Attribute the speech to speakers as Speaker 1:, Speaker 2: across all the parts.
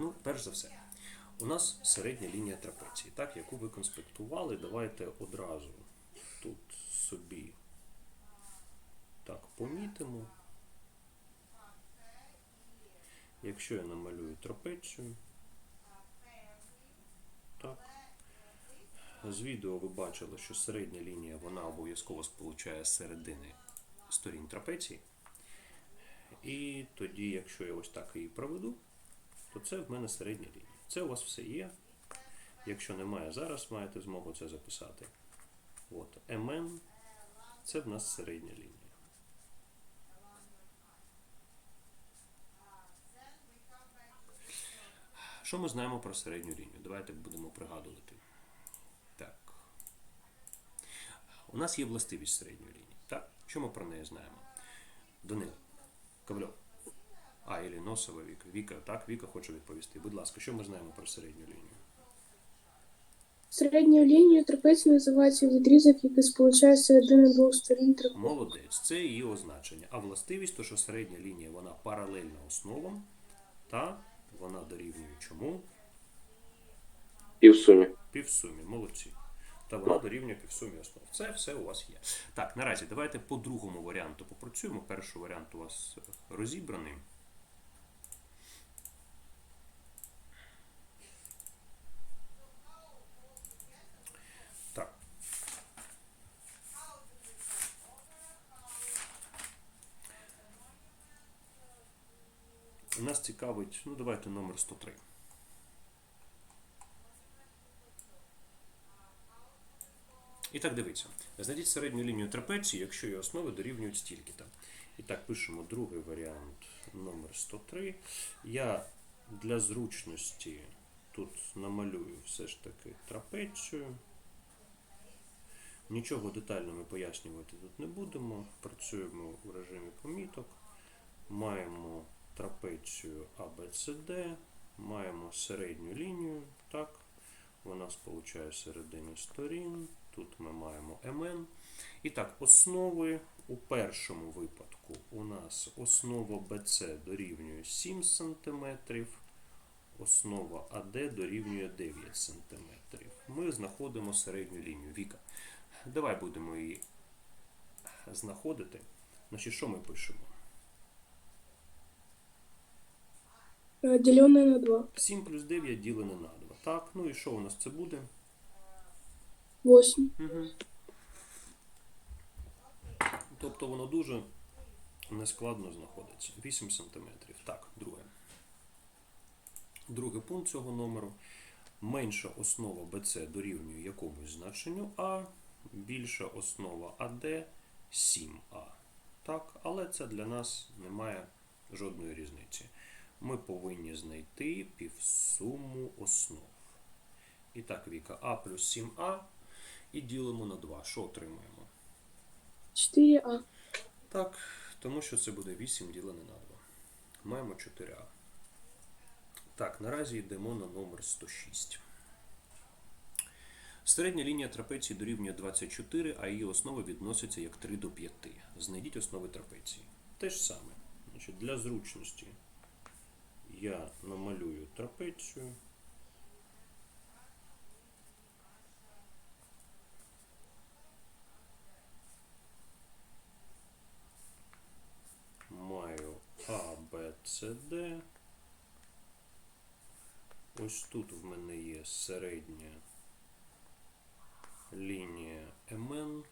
Speaker 1: Ну, перш за все, у нас середня лінія трапеції, так, яку ви конспектували. Давайте одразу тут собі так помітимо. Якщо я намалюю трапецію, так. З відео ви бачили, що середня лінія вона обов'язково сполучає середини сторін трапеції. І тоді, якщо я ось так її проведу, то це в мене середня лінія. Це у вас все є. Якщо немає зараз, маєте змогу це записати. От, МН це в нас середня лінія. Що ми знаємо про середню лінію? Давайте будемо пригадувати. Так. У нас є властивість середньої лінії. Так? Що ми про неї знаємо? Данило, Ковальов. А, Ілі Носова Віка. Віка, так, Віка хоче відповісти. Будь ласка, що ми знаємо про середню лінію?
Speaker 2: Середньою лінією трапеції називається відрізок, який сполучає середини двох сторін трапеції.
Speaker 1: Молодець, це її означення. А властивість, то що середня лінія вона паралельна основам, та вона дорівнює чому?
Speaker 3: І в сумі.
Speaker 1: Півсумі. Молодці. Та вона дорівнює півсумі основ. Це все у вас є. Так, наразі давайте по другому варіанту попрацюємо. Перший варіант у вас розібраний. Нас цікавить, ну давайте номер 103. І так дивіться. Знайдіть середню лінію трапеції, якщо її основи дорівнюють стільки-то. І так пишемо другий варіант номер 103. Я для зручності тут намалюю все ж таки трапецію. Нічого детально ми пояснювати тут не будемо. Працюємо в режимі поміток. Маємо трапецію ABCD, маємо середню лінію. Так, вона сполучає середини сторін. Тут ми маємо МН. І так, основи у першому випадку у нас основа BC дорівнює 7 см, основа АД дорівнює 9 см. Ми знаходимо середню лінію. Віка. Давай будемо її знаходити. Значить, що ми пишемо?
Speaker 2: Е, Ділене на 2.
Speaker 1: 7 плюс 9 ділене на 2. Так, ну і що у нас це буде?
Speaker 2: 8.
Speaker 1: Угу. Тобто воно дуже нескладно знаходиться. 8 см. Так, друге. Другий пункт цього номеру. Менша основа BC дорівнює якомусь значенню А, більша основа АД 7А. Так, але це для нас не має жодної різниці. Ми повинні знайти півсуму основ. І так, Віка, А плюс 7А і ділимо на 2. Що отримуємо?
Speaker 2: 4А.
Speaker 1: Так, тому що це буде 8 ділене на 2. Маємо 4А. Так, наразі йдемо на номер 106. Середня лінія трапеції дорівнює 24, а її основи відносяться як 3 до 5. Знайдіть основи трапеції. Те ж саме. Значить, для зручності я намалюю трапецію. Маю А, Б, С, Д. Ось тут в мене є середня лінія МН.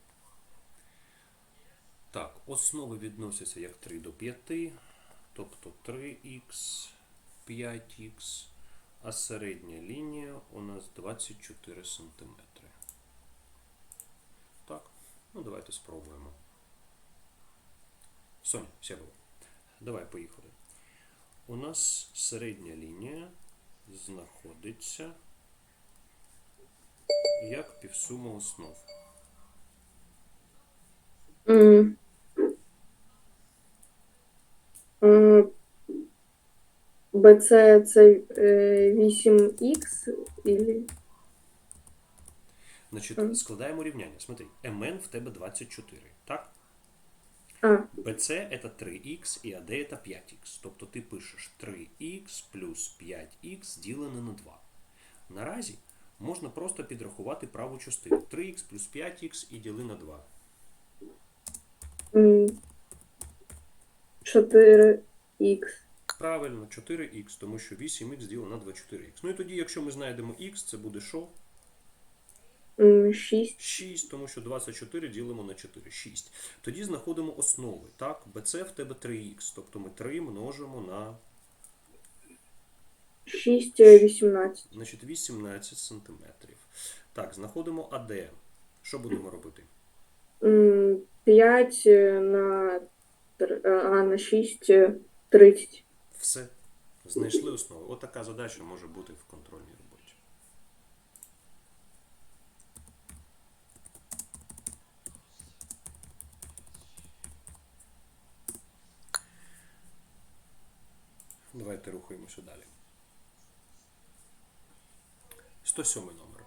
Speaker 1: Так, основи відносяться як 3 до 5, тобто 3х, 5х, а середня лінія у нас 24 см. Так, ну давайте спробуємо. Соня, сядова. Давай поїхали. У нас середня лінія знаходиться як півсума основ.
Speaker 2: М. М. БЦ це е, 8х і
Speaker 1: Значить, складаємо рівняння. Смотри, МН в тебе 24, так?
Speaker 2: А,
Speaker 1: BC это 3х і AD это 5х. Тобто ти пишеш 3х плюс 5х ділене на 2. Наразі можна просто підрахувати праву частину. 3х плюс 5х і діли на 2.
Speaker 2: м, 4х.
Speaker 1: Правильно, 4х, тому що 8х ділено на 2 4х. Ну і тоді, якщо ми знайдемо х, це буде що?
Speaker 2: м, 6.
Speaker 1: 6, тому що 24 ділимо на 4, 6. Тоді знаходимо основи. Так, BC в тебе 3х, тобто ми 3 множимо на
Speaker 2: 6, 18.
Speaker 1: значить, 18 сантиметрів. Так, знаходимо АД. Що будемо робити?
Speaker 2: 5 на, а, на 6, 30.
Speaker 1: Все. Знайшли основи. От така задача може бути в контрольній роботі. Давайте рухаємося далі. 107 номер.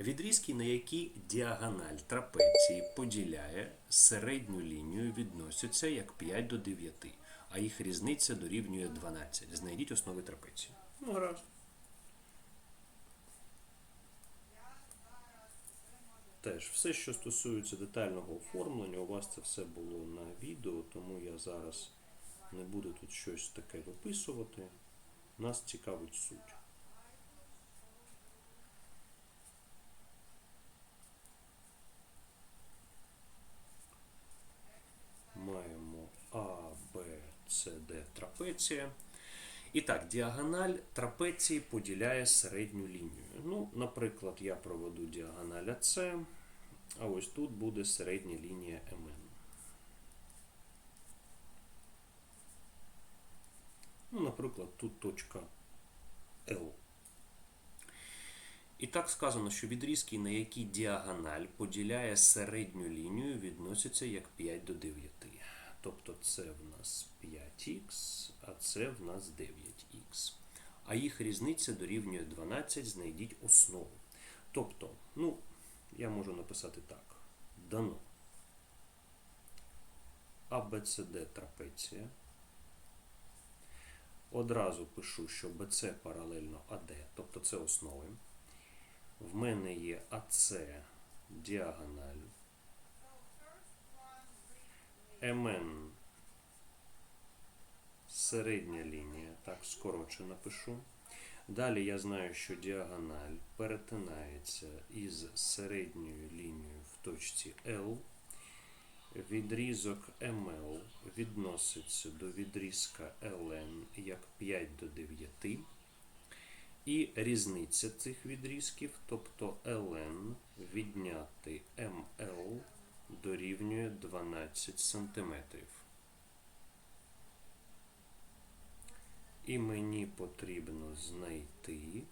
Speaker 1: Відрізки, на які діагональ трапеції поділяє середню лінію, відносяться як 5 до 9, а їх різниця дорівнює 12. Знайдіть основи трапеції. Ну, гаразд. Теж все, що стосується детального оформлення, у вас це все було на відео, тому я зараз не буду тут щось таке виписувати. Нас цікавить суть. Маємо А, Б, С, Д трапеція. І так, діагональ трапеції поділяє середню лінію. Ну, наприклад, я проведу діагональ АС, а ось тут буде середня лінія МН. Ну, наприклад, тут точка L. І так сказано, що відрізки, на які діагональ поділяє середню лінію, відносяться як 5 до 9. Тобто це в нас 5х, а це в нас 9х. А їх різниця дорівнює 12, знайдіть основу. Тобто, ну, я можу написати так. Дано. ABCD трапеція. Одразу пишу, що BC паралельно AD, тобто це основи. В мене є АС діагональ. МН середня лінія, так, скорочено пишу. Далі я знаю, що діагональ перетинається із середньою лінією в точці L. Відрізок ML відноситься до відрізка LN як 5 до 9. І різниця цих відрізків, тобто ln відняти ml дорівнює 12 см. І мені потрібно знайти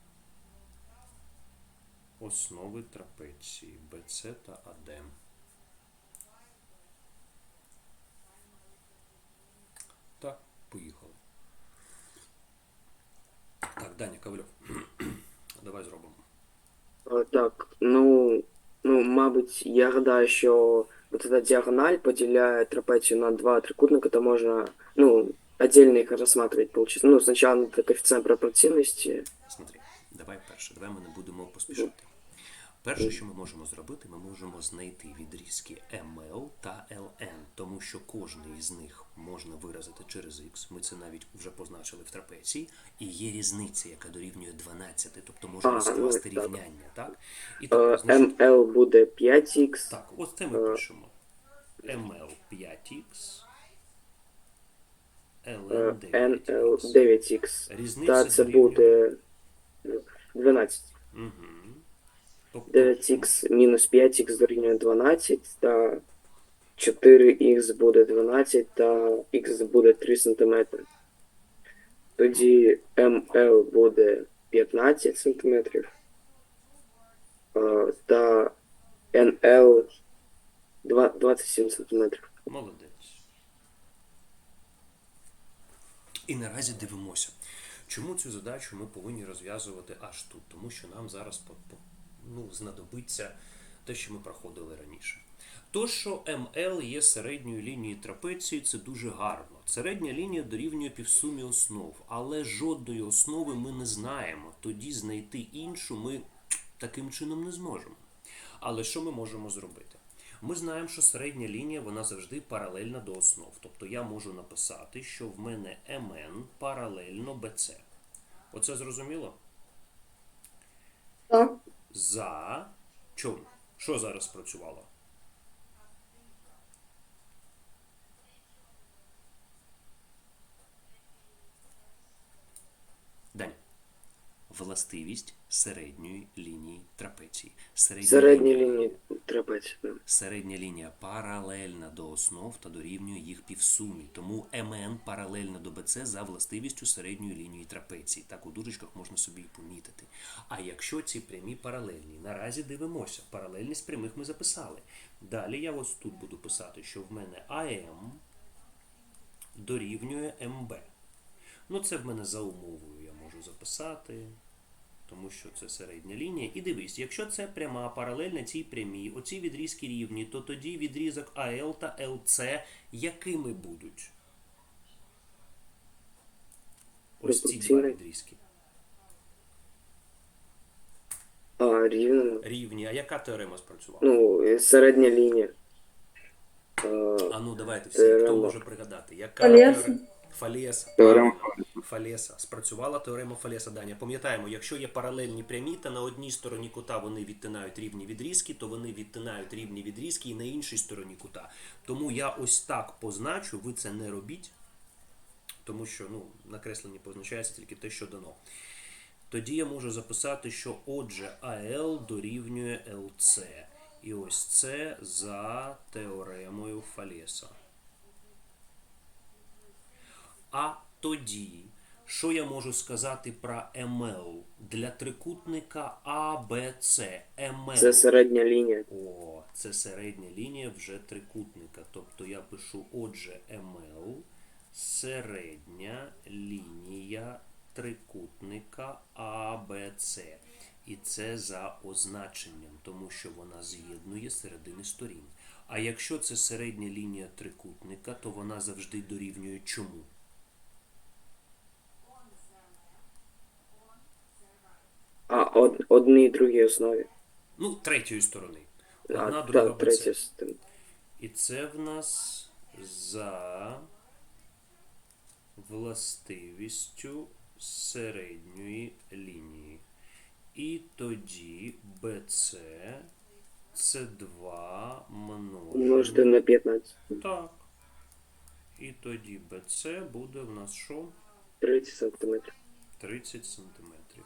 Speaker 1: основи трапеції BC та AD. Так, поїхали. Так, Даня Ковальов. Давай зробимо.
Speaker 4: Е, Так, ну, ну, мабуть, я гадаю, що вот эта диагональ поділяє трапецию на два трикутника, то можно, ну, отдельно их рассматривать, получится. Ну, сначала это коэффициент пропорциональности.
Speaker 1: Смотри, давай перше, давай ми не будемо поспішати. Перше, що ми можемо зробити, ми можемо знайти відрізки ML та LN, тому що кожний із них можна виразити через X. Ми це навіть вже позначили в трапеції. І є різниця, яка дорівнює 12, тобто можна скласти
Speaker 4: так.
Speaker 1: рівняння, так? І
Speaker 4: Е,
Speaker 1: так, значить,
Speaker 4: ML буде 5х,
Speaker 1: так, ось це ми пишемо. ML 5X,
Speaker 4: е,
Speaker 1: LN
Speaker 4: NL
Speaker 1: 9X.
Speaker 4: 9х.
Speaker 1: Різниця
Speaker 4: Та це
Speaker 1: дорівнює-
Speaker 4: буде ну, 12.
Speaker 1: Угу. Тобто,
Speaker 4: 9х мінус 5х дорівнює 12, та 4х буде 12, та х буде 3 см. Тоді ML буде 15 см, та NL 27 см.
Speaker 1: Молодець. І наразі дивимося, чому цю задачу ми повинні розв'язувати аж тут. Тому що нам зараз по- ну, знадобиться те, що ми проходили раніше. То, що МЛ є середньою лінією трапеції, це дуже гарно. Середня лінія дорівнює півсумі основ, але жодної основи ми не знаємо. Тоді знайти іншу ми таким чином не зможемо. Але що ми можемо зробити? Ми знаємо, що середня лінія вона завжди паралельна до основ. Тобто я можу написати, що в мене МН паралельно БЦ. Оце зрозуміло?
Speaker 2: Так.
Speaker 1: За чому? Що зараз спрацювало? Далі. Властивість середньої лінії трапеції. Середня,
Speaker 4: Середні
Speaker 1: лінія-
Speaker 4: трапеції.
Speaker 1: Середня лінія паралельна до основ та дорівнює їх півсумі. Тому МН паралельна до БЦ за властивістю середньої лінії трапеції. Так у дужечках можна собі і помітити. А якщо ці прямі паралельні, наразі дивимося, паралельність прямих ми записали. Далі я ось тут буду писати, що в мене АМ дорівнює МБ. Ну, це в мене за умовою я можу записати тому що це середня лінія. І дивись, якщо це пряма паралельна цій прямій, оці відрізки рівні, то тоді відрізок АЛ та ЛЦ якими будуть? Ось ці два відрізки.
Speaker 4: А, рівно.
Speaker 1: Рівні. А яка теорема спрацювала?
Speaker 4: Ну, е, середня лінія. Е,
Speaker 1: А ну давайте всі,
Speaker 4: Теорема.
Speaker 1: хто може пригадати? Яка теорема? Фалеса.
Speaker 3: Теорема.
Speaker 1: Фалеса. Спрацювала теорема Фалеса Даня. Пам'ятаємо, якщо є паралельні прямі, та на одній стороні кута вони відтинають рівні відрізки, то вони відтинають рівні відрізки і на іншій стороні кута. Тому я ось так позначу, ви це не робіть, тому що ну, на кресленні позначається тільки те, що дано. Тоді я можу записати, що отже АЛ дорівнює ЛЦ. І ось це за теоремою Фалеса. А тоді, що я можу сказати про МЛ для трикутника АБЦ? МЛ.
Speaker 4: це середня лінія.
Speaker 1: О, це середня лінія вже трикутника. Тобто я пишу, отже, МЛ середня лінія трикутника АБЦ. І це за означенням, тому що вона з'єднує середини сторін. А якщо це середня лінія трикутника, то вона завжди дорівнює чому?
Speaker 4: А, од, одній і другій основі.
Speaker 1: Ну, третьої сторони.
Speaker 4: А,
Speaker 1: Одна, друга,
Speaker 4: так, третя.
Speaker 1: І це в нас за властивістю середньої лінії. І тоді BC це 2
Speaker 4: Множити
Speaker 1: множити.
Speaker 4: на 15.
Speaker 1: Так. І тоді BC буде в нас що?
Speaker 4: 30 сантиметрів.
Speaker 1: 30 сантиметрів.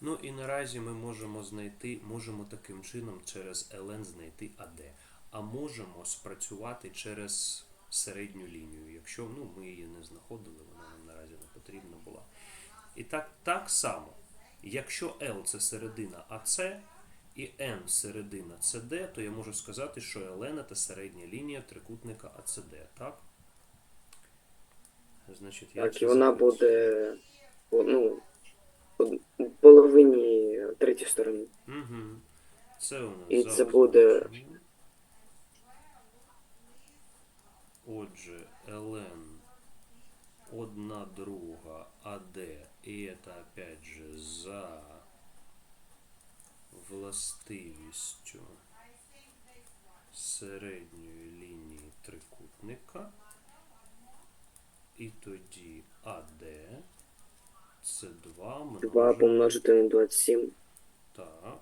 Speaker 1: Ну і наразі ми можемо знайти, можемо таким чином через ln знайти AD. А можемо спрацювати через середню лінію, якщо ну, ми її не знаходили, вона нам наразі не потрібна була. І так, так само, якщо L це середина АС і N середина CD, то я можу сказати, що ln це середня лінія трикутника ACD, так? Значить, я
Speaker 4: Так, і вона
Speaker 1: записую.
Speaker 4: буде ну, половині третій сторони.
Speaker 1: Угу. Це у нас
Speaker 4: І це буде-.
Speaker 1: Отже, ln одна друга АД, і это опять же за властивістю середньої лінії трикутника. І тоді АД це 2
Speaker 4: 2
Speaker 1: множити.
Speaker 4: помножити на 27.
Speaker 1: Так.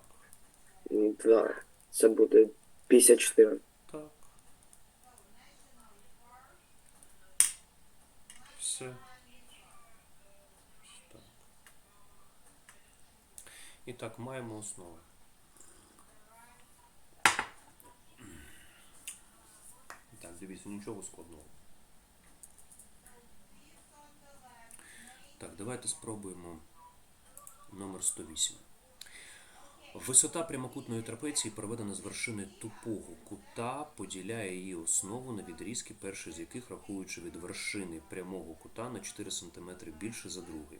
Speaker 4: 2. Це буде 54.
Speaker 1: Так. Все. Так. І так, маємо основу. Так, дивіться, нічого складного. Так, давайте спробуємо номер 108. Висота прямокутної трапеції, проведена з вершини тупого кута, поділяє її основу на відрізки, перший з яких, рахуючи від вершини прямого кута на 4 см більше за другий.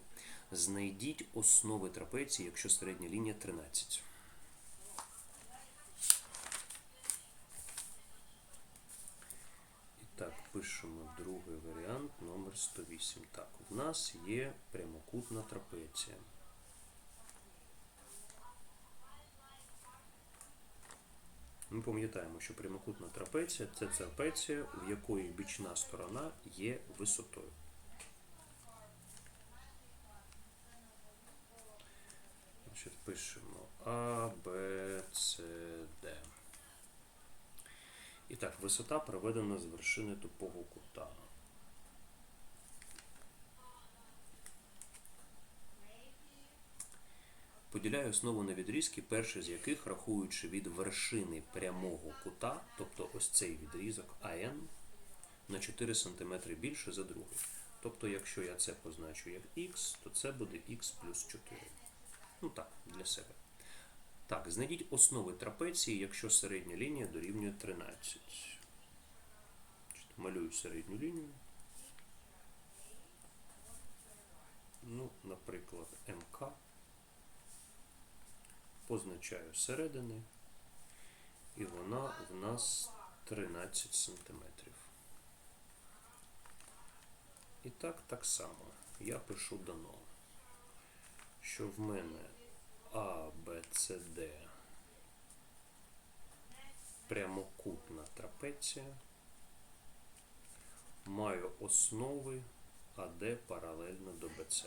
Speaker 1: Знайдіть основи трапеції, якщо середня лінія 13. Пишемо другий варіант номер 108. Так, у нас є прямокутна трапеція. Ми пам'ятаємо, що прямокутна трапеція це трапеція, в якої бічна сторона є висотою. Значить, пишемо А, Б, С, Д. І так, висота проведена з вершини тупого кута. Поділяю основу на відрізки, перший з яких, рахуючи від вершини прямого кута, тобто ось цей відрізок АН, на 4 см більше за другий. Тобто, якщо я це позначу як х, то це буде х плюс 4. Ну так, для себе. Так, знайдіть основи трапеції, якщо середня лінія дорівнює 13. Малюю середню лінію. Ну, наприклад, МК. Позначаю середини. І вона в нас 13 сантиметрів. І так, так само. Я пишу дано, що в мене А, Б, С, Д прямокутна трапеція. Маю основи АД паралельно до БЦ.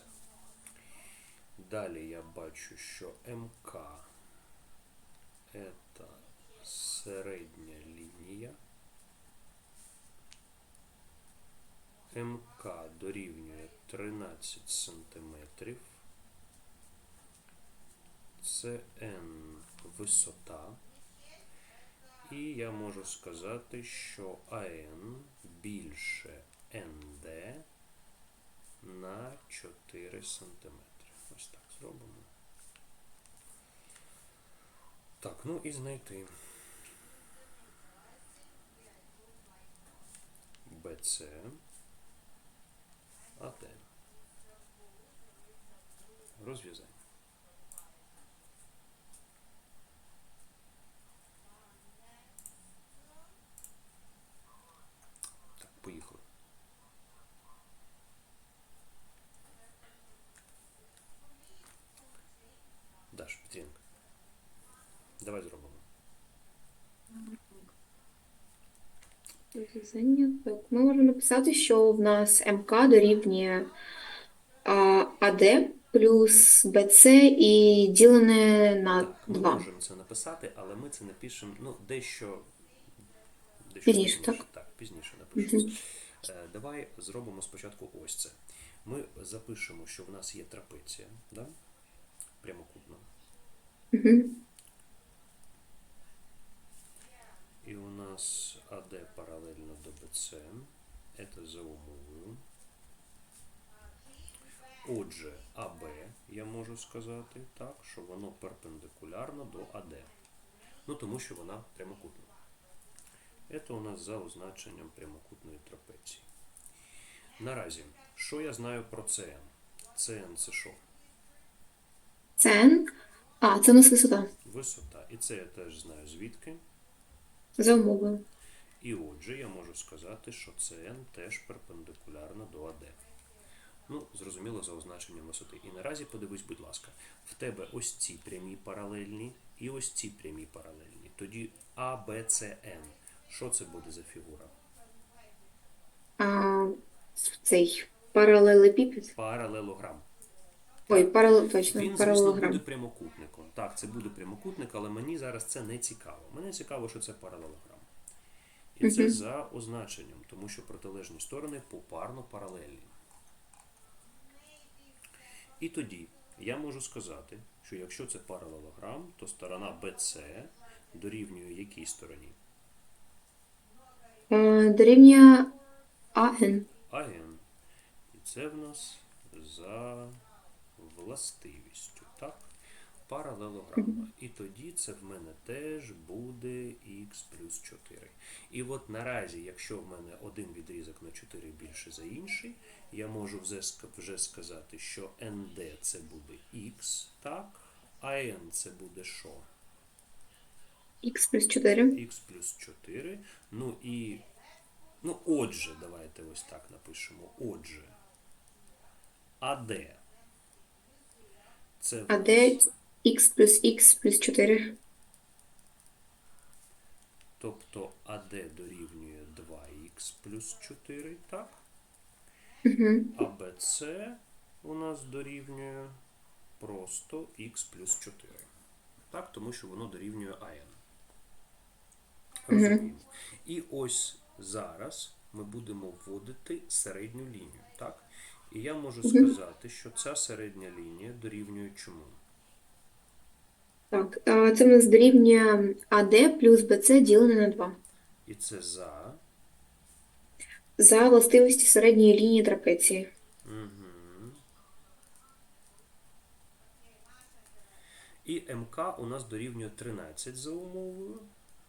Speaker 1: Далі я бачу, що МК це середня лінія. МК дорівнює 13 сантиметрів. Це N висота. І я можу сказати, що АН більше НД на 4 сантиметри. Ось так зробимо. Так, ну і знайти. БЦ АД. Розв'язання. Так, поїхали. Даш, Петренко. Давай зробимо.
Speaker 5: Розв'язання. Так, ми можемо написати, що в нас МК дорівнює АД плюс БЦ і ділене на
Speaker 1: ми
Speaker 5: 2.
Speaker 1: можемо це написати, але ми це напишемо ну, дещо, дещо
Speaker 5: Пізніше, так?
Speaker 1: Так, пізніше напишемо. Е, Давай зробимо спочатку ось це. Ми запишемо, що в нас є трапеція, да? прямокутна.
Speaker 5: Угу.
Speaker 1: І у нас БЦ. Це за умовою. Отже, АБ я можу сказати так, що воно перпендикулярно до АД. Ну, тому що вона прямокутна. Це у нас за означенням прямокутної трапеції. Наразі, що я знаю про ЦН? ЦН це що?
Speaker 5: Це А, це у нас висота.
Speaker 1: Висота. І це я теж знаю звідки.
Speaker 5: За умовою.
Speaker 1: І отже, я можу сказати, що CN теж перпендикулярна до AD. Ну, зрозуміло, за означенням висоти. І наразі подивись, будь ласка, в тебе ось ці прямі паралельні і ось ці прямі паралельні. Тоді ABCN. Що це буде за фігура?
Speaker 5: А, цей паралелепіпед.
Speaker 1: Паралелограм.
Speaker 5: Ой, паралел, точно,
Speaker 1: Він, звісно, буде прямокутником. Так, це буде прямокутник, але мені зараз це не цікаво. Мене цікаво, що це паралелограм. І це за означенням, тому що протилежні сторони попарно паралельні. І тоді я можу сказати, що якщо це паралелограм, то сторона BC дорівнює якій стороні?
Speaker 5: А, дорівнює АН.
Speaker 1: АН. І це в нас за властивістю, так? Паралелограма. І тоді це в мене теж буде х плюс 4. І от наразі, якщо в мене один відрізок на 4 більше за інший, я можу вже, сказати, що ND це буде х, так? А n це буде що?
Speaker 5: Х плюс 4.
Speaker 1: х плюс 4. Ну і Ну, отже, давайте ось так напишемо. Отже. АД. Це
Speaker 5: АД х плюс х плюс 4.
Speaker 1: Тобто АД дорівнює 2х плюс 4, так?
Speaker 5: Угу.
Speaker 1: А БЦ у нас дорівнює просто х плюс 4. Так, тому що воно дорівнює АН. Розуміємо. І ось зараз ми будемо вводити середню лінію. Так? І я можу сказати, що ця середня лінія дорівнює чому?
Speaker 5: Так, це в нас дорівнює АД плюс БЦ ділене на 2.
Speaker 1: І це за.
Speaker 5: За властивості середньої лінії трапеції.
Speaker 1: Угу. І МК у нас дорівнює 13 за умовою.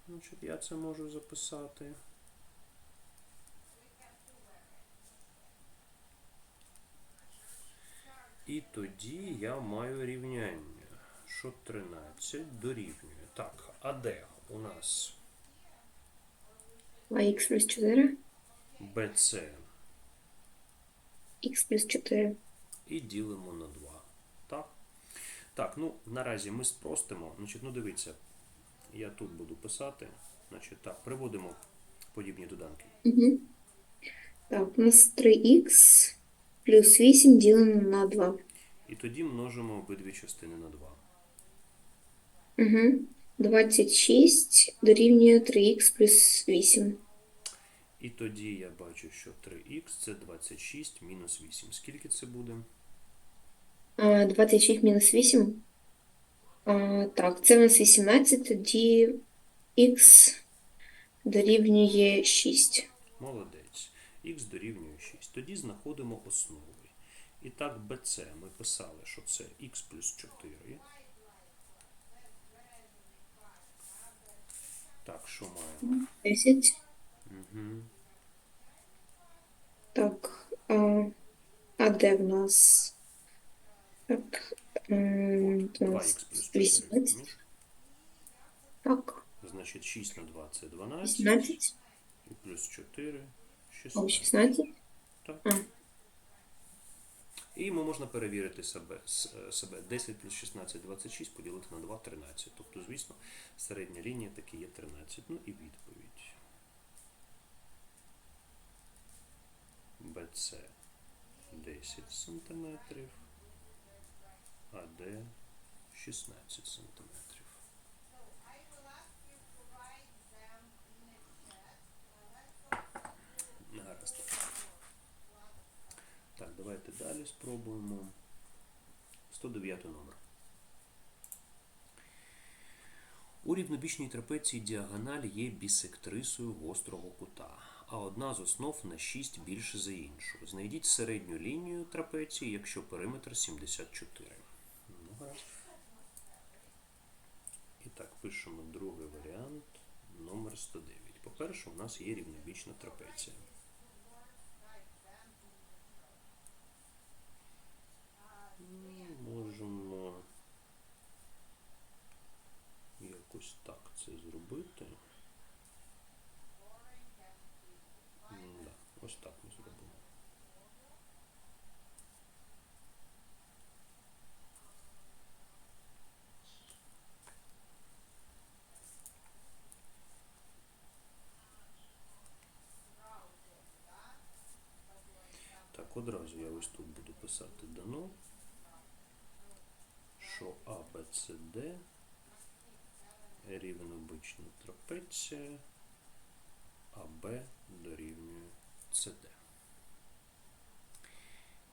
Speaker 1: Значить, я це можу записати. І тоді я маю рівняння, що 13 дорівнює. Так, а де у нас
Speaker 5: АХ плюс 4,
Speaker 1: БЦ
Speaker 5: х плюс 4.
Speaker 1: і ділимо на 2. Так? Так, ну наразі ми спростимо. Значить, ну дивіться, я тут буду писати. Значить, так, приводимо подібні доданки.
Speaker 5: Угу. Так, у нас 3х плюс 8 ділене на 2.
Speaker 1: І тоді множимо обидві частини на 2.
Speaker 5: Угу. 26 дорівнює 3х плюс 8.
Speaker 1: І тоді я бачу, що 3х це 26 мінус 8. Скільки це буде?
Speaker 5: А, 26 мінус 8. А, так, це у нас 18, тоді х дорівнює 6.
Speaker 1: Молодець. Х дорівнює 6. Тоді знаходимо основи. І так, BC ми писали, що це х плюс 4. Так, що маємо?
Speaker 5: 10.
Speaker 1: Угу.
Speaker 5: Так, а, а де в нас? Так, м,
Speaker 1: 2х плюс 4.
Speaker 5: 18. Так,
Speaker 1: Значить, 6 на 2 це 12.
Speaker 5: 18.
Speaker 1: І плюс 4
Speaker 5: О,
Speaker 1: 16.
Speaker 5: 16.
Speaker 1: Так.
Speaker 5: А.
Speaker 1: І йому можна перевірити себе, е, себе 10 плюс 16 26 поділити на 2 13. Тобто, звісно, середня лінія таки є 13. Ну і відповідь. BC 10 см, АД 16 см. Гаразд. Так, давайте далі спробуємо. 109 номер. У рівнобічній трапеції діагональ є бісектрисою гострого кута, а одна з основ на 6 більше за іншу. Знайдіть середню лінію трапеції, якщо периметр 74. Ну. І так, пишемо другий варіант, номер 109. По-перше, у нас є рівнобічна трапеція. Можемо якось так це зробити. Да, ось так ми зробимо. Так, одразу я ось тут буду писати дано що А, Б, С, Д рівнобична трапеція, а Б дорівнює СД.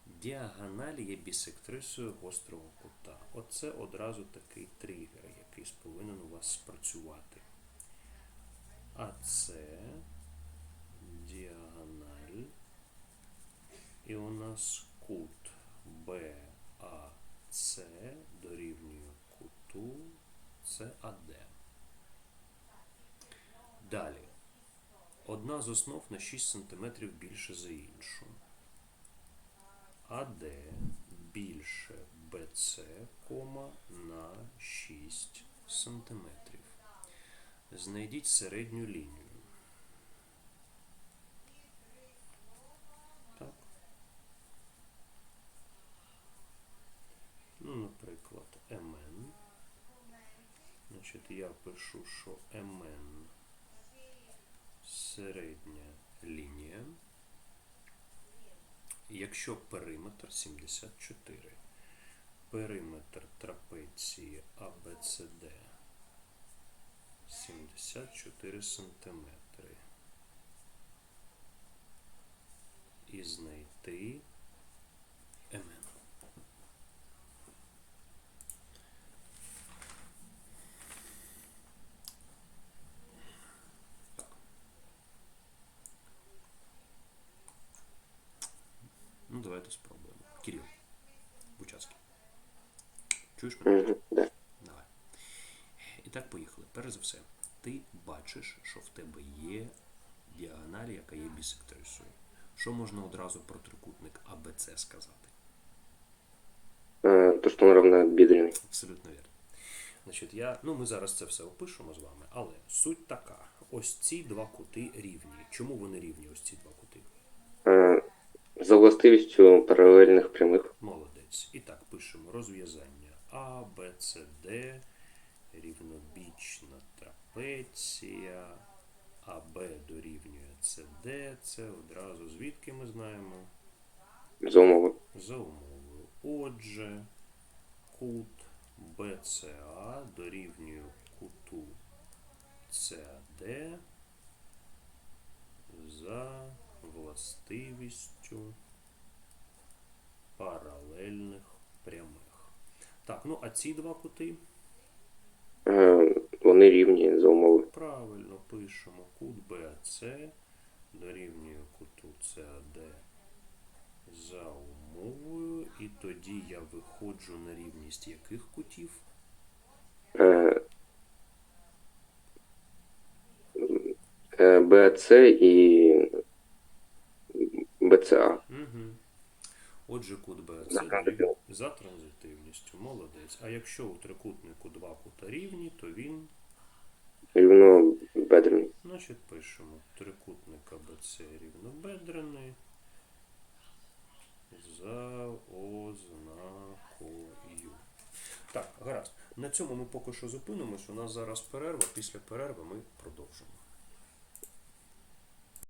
Speaker 1: Діагональ є бісектрисою гострого кута. Оце одразу такий тригер, який повинен у вас спрацювати. А це діагональ. І у нас кут БАЦ дорівнює куту САД. Далі. Одна з основ на 6 см більше за іншу. АД більше БЦ, на 6 см. Знайдіть середню лінію. Ну, Наприклад, МН. Значить, Я пишу, що МН середня лінія. Якщо периметр 74, периметр трапеції АБЦД 74 см. І знайти МН. Чуєш мене?
Speaker 3: Угу, да.
Speaker 1: Давай. І так, поїхали. Перш за все, ти бачиш, що в тебе є діагональ, яка є бісектрисою. Що можна одразу про трикутник АБЦ сказати?
Speaker 3: Э, то, что он равнобедренный.
Speaker 1: Абсолютно вірно. Значить, я, ну, ми зараз це все опишемо з вами, але суть така: ось ці два кути рівні. Чому вони рівні, ось ці два кути?
Speaker 3: Э, за властивістю паралельних прямих.
Speaker 1: Молодець. І так, пишемо розв'язання А, Б, С, Д, рівнобічна трапеція, АБ дорівнює СД. Це одразу звідки ми знаємо?
Speaker 3: За умови.
Speaker 1: За умовою. Отже, кут BCA дорівнює куту CAD за властивістю паралельних прямих. Так, ну а ці два кути
Speaker 3: Е, вони рівні за умови.
Speaker 1: правильно пишемо кут BAC дорівнює куту CAD за умовою, і тоді я виходжу на рівність яких кутів?
Speaker 3: Е, е, БАЦ і БЦА.
Speaker 1: Угу. Отже, кут
Speaker 3: транзитивністю.
Speaker 1: за транзитивністю. Молодець. А якщо у трикутнику два кута рівні, то він,
Speaker 3: Рівнобедрений.
Speaker 1: значить, пишемо трикутник АБЦ рівнобедрений за ознакою. Так, гаразд. На цьому ми поки що зупинимось. У нас зараз перерва. Після перерви ми продовжимо.